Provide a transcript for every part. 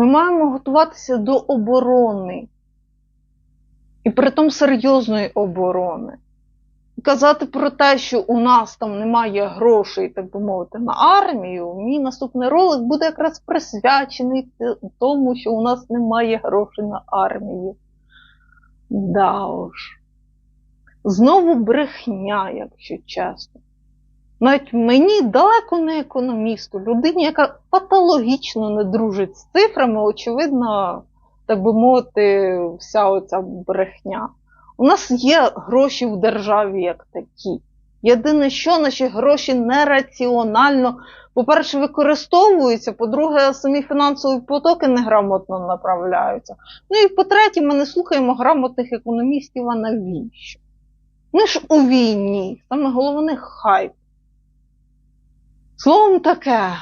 Ми маємо готуватися до оборони. І притом серйозної оборони. Казати про те, що у нас там немає грошей, так би мовити, на армію, мій наступний ролик буде якраз присвячений тому, що у нас немає грошей на армію. Да уж. Знову брехня, якщо чесно. Навіть мені далеко не економісту, людині, яка патологічно не дружить з цифрами, очевидно, так би мовити, вся оця брехня. У нас є гроші в державі як такі. Єдине, що наші гроші нераціонально, по-перше, використовуються, по-друге, самі фінансові потоки неграмотно направляються. Ну і по-третє, ми не слухаємо грамотних економістів, а навіщо? Ми ж у війні, саме головне хайп. Словом таке,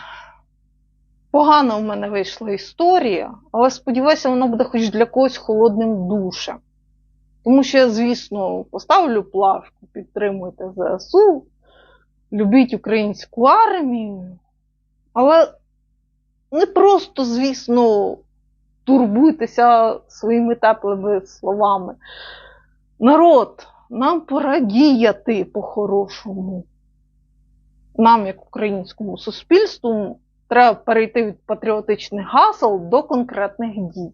погана в мене вийшла історія, але сподіваюся, вона буде хоч для когось холодним душем. Тому що я, звісно, поставлю плашку, підтримуйте ЗСУ, любіть українську армію, але не просто, звісно, турбуйтеся своїми теплими словами. Народ, нам пора діяти по-хорошому. Нам, як українському суспільству, треба перейти від патріотичних гасел до конкретних дій.